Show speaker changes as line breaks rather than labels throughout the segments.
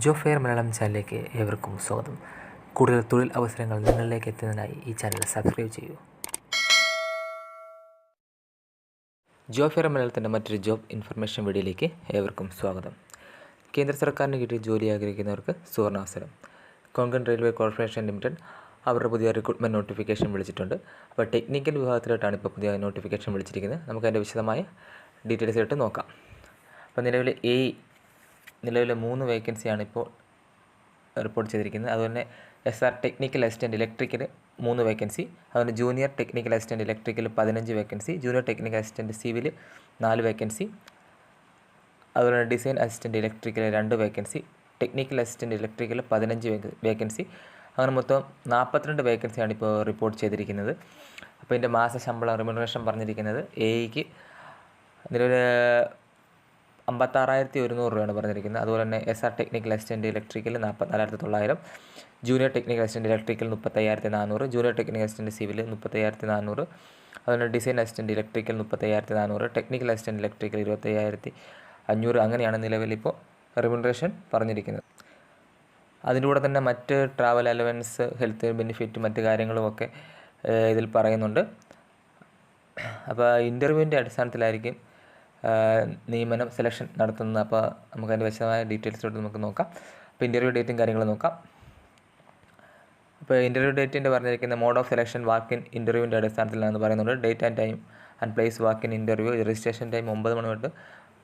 ജോ fair Malayalam ചാനലിലേക്ക് ഏവർക്കും സ്വാഗതം. കൂടുതൽ തൊഴിൽ അവസരങ്ങൾ നിങ്ങളിലേക്ക് എത്തുന്നതിനായി ഈ ചാനൽ സബ്സ്ക്രൈബ് ചെയ്യൂ. ജോ ഫെയർ മലയാളത്തിന്റെ മറ്റൊരു ജോബ് ഇൻഫർമേഷൻ വീഡിയോയിലേക്ക് ഏവർക്കും സ്വാഗതം. കേന്ദ്ര സർക്കാരിന് കീഴിൽ ജോലി ആഗ്രഹിക്കുന്നവർക്ക് സുവർണാവസരം. കൊങ്കൺ റെയിൽവേ കോർപ്പറേഷൻ ലിമിറ്റഡ് അവരുടെ പുതിയ റിക്രൂട്ട്മെന്റ് നോട്ടിഫിക്കേഷൻ വിളിച്ചിട്ടുണ്ട്. അപ്പോൾ ടെക്നിക്കൽ വിഭാഗത്തിലോട്ടാണ് ഇപ്പോൾ പുതിയ നോട്ടിഫിക്കേഷൻ വിളിച്ചിരിക്കുന്നത്. നമുക്ക് അതിന്റെ വിശദമായ ഡീറ്റെയിൽസ് ആയിട്ട് നോക്കാം. അപ്പോൾ നിലവിൽ എ നിലവിലെ മൂന്ന് വേക്കൻസിയാണ് ഇപ്പോൾ റിപ്പോർട്ട് ചെയ്തിരിക്കുന്നത്. അതുപോലെ S R technical assistant electrical മൂന്ന് വേക്കൻസി അതുപോലെ ജൂനിയർ ടെക്നിക്കൽ അസിസ്റ്റന്റ് ഇലക്ട്രിക്കൽ പതിനഞ്ച് vacancy junior technical assistant civil നാല് വേക്കൻസി അതുപോലെ ഡിസൈൻ അസിസ്റ്റന്റ് ഇലക്ട്രിക്കൽ രണ്ട് വേക്കൻസി ടെക്നിക്കൽ അസിസ്റ്റന്റ് ഇലക്ട്രിക്കൽ പതിനഞ്ച് വേക്കൻസി അങ്ങനെ മൊത്തം നാൽപ്പത്തിരണ്ട് വേക്കൻസിയാണ് ഇപ്പോൾ റിപ്പോർട്ട് ചെയ്തിരിക്കുന്നത്. അപ്പോൾ ഇതിന്റെ മാസ ശമ്പളം റിമുനറേഷൻ പറഞ്ഞിരിക്കുന്നത് എ ഇക്ക് നിലവിൽ അമ്പത്താറായിരത്തി ഒരുന്നൂറ് രൂപയാണ് പറഞ്ഞിരിക്കുന്നത്. അതുപോലെ തന്നെ S R technical assistant electrical നാൽപ്പത്തിനാലായിരത്തി തൊള്ളായിരം ജൂനിയർ ടെക്നിക്കൽ അസിസ്റ്റന്റ് ഇലക്ട്രിക്കൽ മുപ്പത്തയ്യായിരത്തി നാനൂറ് ജൂനിയർ ടെക്നിക്കൽ അസിസ്റ്റന്റ് സിവിൽ മുപ്പത്തയ്യായിരത്തി നാനൂറ് അതുപോലെ ഡിസൈൻ അസിസ്റ്റന്റ് ഇലക്ട്രിക്കൽ മുപ്പത്തയ്യായിരത്തി നാനൂറ് ടെക്നിക്കൽ അസിസ്റ്റന്റ് ഇലക്ട്രിക്കൽ ഇരുപത്തയ്യായിരത്തി അഞ്ഞൂറ് അങ്ങനെയാണ് നിലവിലിപ്പോൾ റിമുനറേഷൻ പറഞ്ഞിരിക്കുന്നത്. അതിന്റെ കൂടെ തന്നെ മറ്റ് ട്രാവൽ അലവൻസ് ഹെൽത്ത് ബെനിഫിറ്റ് മറ്റ് കാര്യങ്ങളുമൊക്കെ ഇതിൽ പറയുന്നുണ്ട്. അപ്പോൾ ഇന്റർവ്യൂവിന്റെ അടിസ്ഥാനത്തിലായിരിക്കും നിയമനം സെലക്ഷൻ നടത്തുന്നത് അപ്പോൾ നമുക്ക് അതിന്റെ വിശദമായ ഡീറ്റെയിൽസോട്ട് നമുക്ക് നോക്കാം. അപ്പോൾ ഇന്റർവ്യൂ ഡേറ്റും കാര്യങ്ങളും നോക്കാം. അപ്പോൾ ഇന്റർവ്യൂ ഡേറ്റിന്റെ പറഞ്ഞിരിക്കുന്ന mode of selection walk in ഇന്റർവ്യൂവിന്റെ അടിസ്ഥാനത്തിലാണെന്ന് പറയുന്നുണ്ട്. Date and time and place walk in interview registration time ഒമ്പത് മണി തൊട്ട്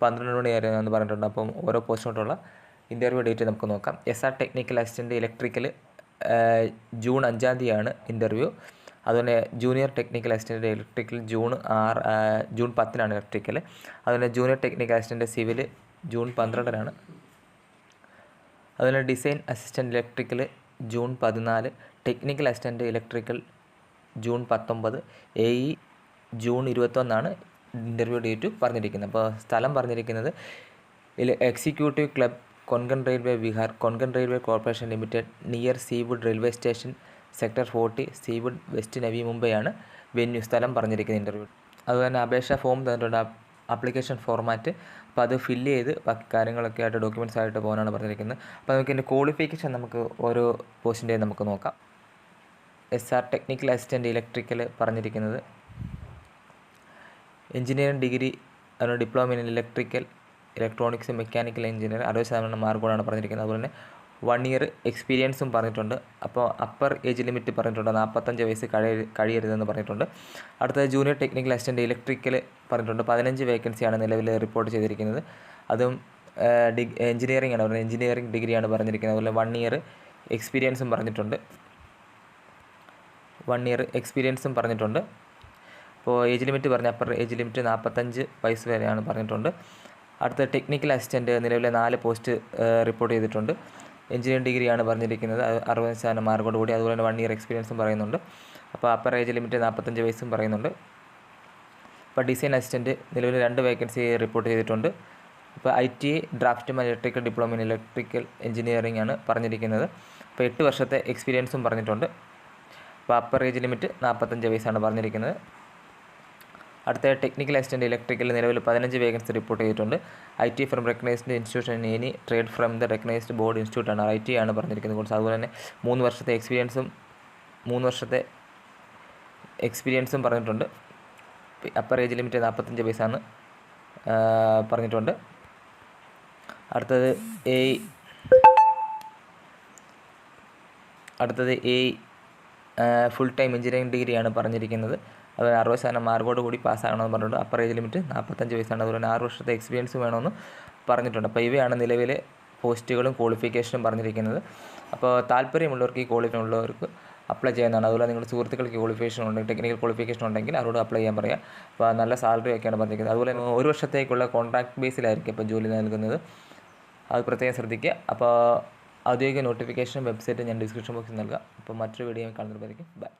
പന്ത്രണ്ട് മണി വരെ എന്ന് പറഞ്ഞിട്ടുണ്ട്. അപ്പം ഓരോ പോസ്റ്റിനോട്ടുള്ള ഇന്റർവ്യൂ ഡേറ്റ് നമുക്ക് നോക്കാം. S R technical assistant electrical June അഞ്ചാം തീയതിയാണ് ഇന്റർവ്യൂ അതുപോലെ junior technical assistant electrical June ആറ് ജൂൺ പത്തിനാണ് ഇലക്ട്രിക്കൽ അതുപോലെ junior technical assistant civil June പന്ത്രണ്ടിനാണ്. അതുപോലെ ഡിസൈൻ അസിസ്റ്റന്റ് ഇലക്ട്രിക്കൽ ജൂൺ പതിനാല് ടെക്നിക്കൽ അസിസ്റ്റന്റ് ഇലക്ട്രിക്കൽ ജൂൺ പത്തൊമ്പത് എ ഇ ജൂൺ ഇരുപത്തൊന്നാണ് ഇന്റർവ്യൂ ഡേറ്റ് പറഞ്ഞിരിക്കുന്നത്. അപ്പോൾ സ്ഥലം പറഞ്ഞിരിക്കുന്നത് executive club Konkan railway Vihar Konkan railway corporation limited near Seawood railway station sector forty Seawood west Navi മുംബൈയാണ് venue സ്ഥലം പറഞ്ഞിരിക്കുന്ന interview അതുപോലെ തന്നെ അപേക്ഷ ഫോം തന്നിട്ടുണ്ട്. അപ്ലിക്കേഷൻ ഫോർമാറ്റ് അപ്പോൾ അത് ഫില്ല് ചെയ്ത് ബാക്കി കാര്യങ്ങളൊക്കെ ആയിട്ട് ഡോക്യുമെന്റ്സ് ആയിട്ട് പോകാനാണ് പറഞ്ഞിരിക്കുന്നത്. അപ്പോൾ നമുക്ക് ഇതിന്റെ ക്വാളിഫിക്കേഷൻ നമുക്ക് ഓരോ പോസ്റ്റിന്റെയും നമുക്ക് നോക്കാം. S R technical assistant electrical പറഞ്ഞിരിക്കുന്നത്. Engineering degree diploma in electrical electronics mechanical engineer അറുപത് ശതമാനം മാർക്കോടാണ് പറഞ്ഞിരിക്കുന്നത്. അതുപോലെ തന്നെ വൺ ഇയർ എക്സ്പീരിയൻസും പറഞ്ഞിട്ടുണ്ട്. അപ്പോൾ അപ്പർ ഏജ് ലിമിറ്റ് പറഞ്ഞിട്ടുണ്ട്. നാൽപ്പത്തഞ്ച് വയസ്സ് കഴിയ കഴിയരുതെന്ന് പറഞ്ഞിട്ടുണ്ട്. അടുത്തത് ജൂനിയർ ടെക്നിക്കൽ അസിസ്റ്റന്റ് ഇലക്ട്രിക്കൽ പറഞ്ഞിട്ടുണ്ട്. പതിനഞ്ച് വേക്കൻസിയാണ് നിലവിൽ റിപ്പോർട്ട് ചെയ്തിരിക്കുന്നത്. അതും ഡിഗ് എഞ്ചിനീയറിംഗ് ആണ്. പറഞ്ഞത് എഞ്ചിനീയറിംഗ് ഡിഗ്രിയാണ് പറഞ്ഞിരിക്കുന്നത്. അതുപോലെ വൺ ഇയർ എക്സ്പീരിയൻസും പറഞ്ഞിട്ടുണ്ട്. വൺ ഇയർ എക്സ്പീരിയൻസും പറഞ്ഞിട്ടുണ്ട്. അപ്പോൾ ഏജ് ലിമിറ്റ് പറഞ്ഞ അപ്പർ ഏജ് ലിമിറ്റ് നാൽപ്പത്തഞ്ച് വയസ്സ് വരെയാണ് പറഞ്ഞിട്ടുണ്ട്. അടുത്ത ടെക്നിക്കൽ അസിസ്റ്റന്റ് നിലവിലെ നാല് പോസ്റ്റ് റിപ്പോർട്ട് ചെയ്തിട്ടുണ്ട്. എഞ്ചിനീയറിംഗ് ഡിഗ്രിയാണ് പറഞ്ഞിരിക്കുന്നത്. അറുപത് ശതമാനം മാർക്കോട് കൂടി. അതുപോലെ തന്നെ വൺ ഇയർ എക്സ്പീരിയൻസും പറയുന്നുണ്ട്. അപ്പോൾ അപ്പർ ഏജ് ലിമിറ്റ് നാൽപ്പത്തഞ്ച് വയസ്സും പറയുന്നുണ്ട്. അപ്പോൾ ഡിസൈൻ അസിസ്റ്റന്റ് നിലവിൽ രണ്ട് വേക്കൻസി റിപ്പോർട്ട് ചെയ്തിട്ടുണ്ട്. ഇപ്പോൾ I T ഡ്രാഫ്റ്റും electrical diploma in electrical engineering ആണ് പറഞ്ഞിരിക്കുന്നത്. അപ്പോൾ എട്ട് വർഷത്തെ എക്സ്പീരിയൻസും പറഞ്ഞിട്ടുണ്ട്. അപ്പോൾ അപ്പർ ഏജ് ലിമിറ്റ് നാൽപ്പത്തഞ്ച് വയസ്സാണ് പറഞ്ഞിരിക്കുന്നത്. അടുത്ത ടെക്നിക്കൽ അസിസ്റ്റന്റ് ഇലക്ട്രിക്കൽ നിലവിൽ പതിനഞ്ച് വേക്കൻസി റിപ്പോർട്ട് ചെയ്തിട്ടുണ്ട്. I T from recognised institution ഇനി trade from the recognised board ഇൻസ്റ്റിറ്റ്യൂട്ടാണ് I T ആണ് പറഞ്ഞിരിക്കുന്നത്. കോഴ്സ് അതുപോലെ തന്നെ മൂന്ന് വർഷത്തെ എക്സ്പീരിയൻസും മൂന്ന് വർഷത്തെ എക്സ്പീരിയൻസും പറഞ്ഞിട്ടുണ്ട്. അപ്പർ ഏജ് ലിമിറ്റ് നാൽപ്പത്തഞ്ച് വയസ്സാണ് പറഞ്ഞിട്ടുണ്ട്. അടുത്തത് എ അടുത്തത് എ ഫുൾ ടൈം എഞ്ചിനീയറിംഗ് ഡിഗ്രിയാണ് പറഞ്ഞിരിക്കുന്നത്. അതുപോലെ അറുപത് ശതമാനം മാർക്കോട് കൂടി പാസ്സാകണമെന്ന് പറഞ്ഞിട്ടുണ്ട്. അപ്പർ ഏജ് ലിമിറ്റ് നാൽപ്പത്തഞ്ച് വയസ്സാണ്. അതുപോലെ തന്നെ ആറ് വർഷത്തെ എക്സ്പീരിയൻസ് വേണമെന്ന് പറഞ്ഞിട്ടുണ്ട്. അപ്പോൾ ഇവയാണ് നിലവിലെ പോസ്റ്റുകളും ക്വാളിഫിക്കേഷനും പറഞ്ഞിരിക്കുന്നത്. അപ്പോൾ താല്പര്യമുള്ളവർക്ക് ഈ ക്വാളിഫിക്കേഷൻ ഉള്ളവർക്ക് അപ്ലൈ ചെയ്യുന്നതാണ് അതുപോലെ നിങ്ങൾ സുഹൃത്തുക്കൾക്ക് ക്വാളിഫിക്കേഷൻ ഉണ്ടെങ്കിൽ ടെക്നിക്കൽ ക്വാളിഫിക്കേഷൻ ഉണ്ടെങ്കിൽ അവരോട് അപ്ലൈ ചെയ്യാൻ പറയുക അപ്പോൾ നല്ല സാലറി ഒക്കെയാണ് പറഞ്ഞിരിക്കുന്നത്. അതുപോലെ ഒരു വർഷത്തേക്കുള്ള കോൺട്രാക്ട് ബേസിലായിരിക്കും ഇപ്പോൾ ജോലി നൽകുന്നത്. അത് പ്രത്യേകം ശ്രദ്ധിക്കുക. അപ്പോൾ ഔദ്യോഗിക നോട്ടിഫിക്കേഷൻ വെബ്സൈറ്റ് ഞാൻ ഡിസ്ക്രിപ്ഷൻ ബോക്സിൽ നൽകാം. അപ്പോൾ മറ്റൊരു വീഡിയോ കാണുന്നതായിരിക്കും ബൈ